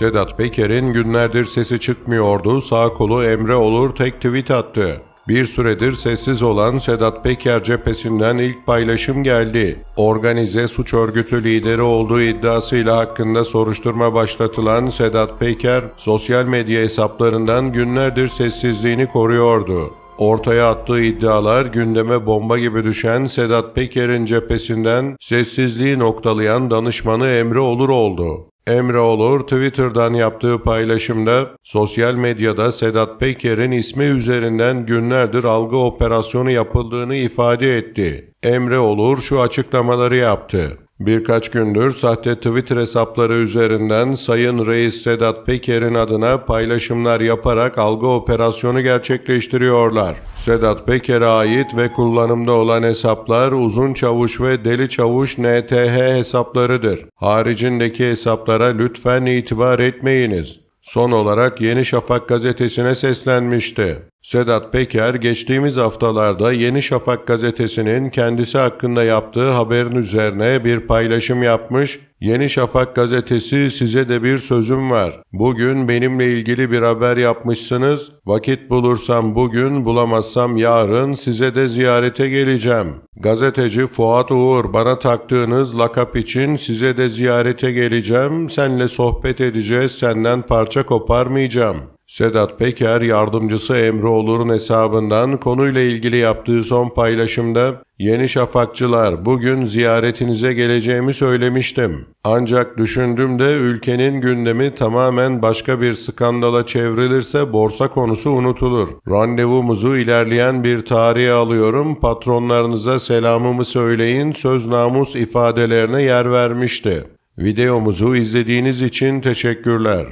Sedat Peker'in günlerdir sesi çıkmıyordu. Sağ kolu Emre Olur tek tweet attı. Bir süredir sessiz olan Sedat Peker cephesinden ilk paylaşım geldi. Organize suç örgütü lideri olduğu iddiasıyla hakkında soruşturma başlatılan Sedat Peker, sosyal medya hesaplarından günlerdir sessizliğini koruyordu. Ortaya attığı iddialar gündeme bomba gibi düşen Sedat Peker'in cephesinden sessizliği noktalayan danışmanı Emre Olur oldu. Emre Olur Twitter'dan yaptığı paylaşımda sosyal medyada Sedat Peker'in ismi üzerinden günlerdir algı operasyonu yapıldığını ifade etti. Emre Olur şu açıklamaları yaptı. Birkaç gündür sahte Twitter hesapları üzerinden Sayın Reis Sedat Peker'in adına paylaşımlar yaparak algı operasyonu gerçekleştiriyorlar. Sedat Peker'e ait ve kullanımda olan hesaplar Uzun Çavuş ve Deli Çavuş NTH hesaplarıdır. Haricindeki hesaplara lütfen itibar etmeyiniz. Son olarak Yeni Şafak gazetesine seslenmişti. Sedat Peker geçtiğimiz haftalarda Yeni Şafak gazetesinin kendisi hakkında yaptığı haberin üzerine bir paylaşım yapmış. Yeni Şafak gazetesi size de bir sözüm var. Bugün benimle ilgili bir haber yapmışsınız. Vakit bulursam bugün, bulamazsam yarın size de ziyarete geleceğim. Gazeteci Fuat Uğur bana taktığınız lakap için size de ziyarete geleceğim. Senle sohbet edeceğiz, senden parça koparmayacağım. Sedat Peker yardımcısı Emre Olur'un hesabından konuyla ilgili yaptığı son paylaşımda Yeni Şafakçılar bugün ziyaretinize geleceğimi söylemiştim. Ancak düşündüm de ülkenin gündemi tamamen başka bir skandala çevrilirse borsa konusu unutulur. Randevumuzu ilerleyen bir tarihe alıyorum. Patronlarınıza selamımı söyleyin söz namus ifadelerine yer vermişti. Videomuzu izlediğiniz için teşekkürler.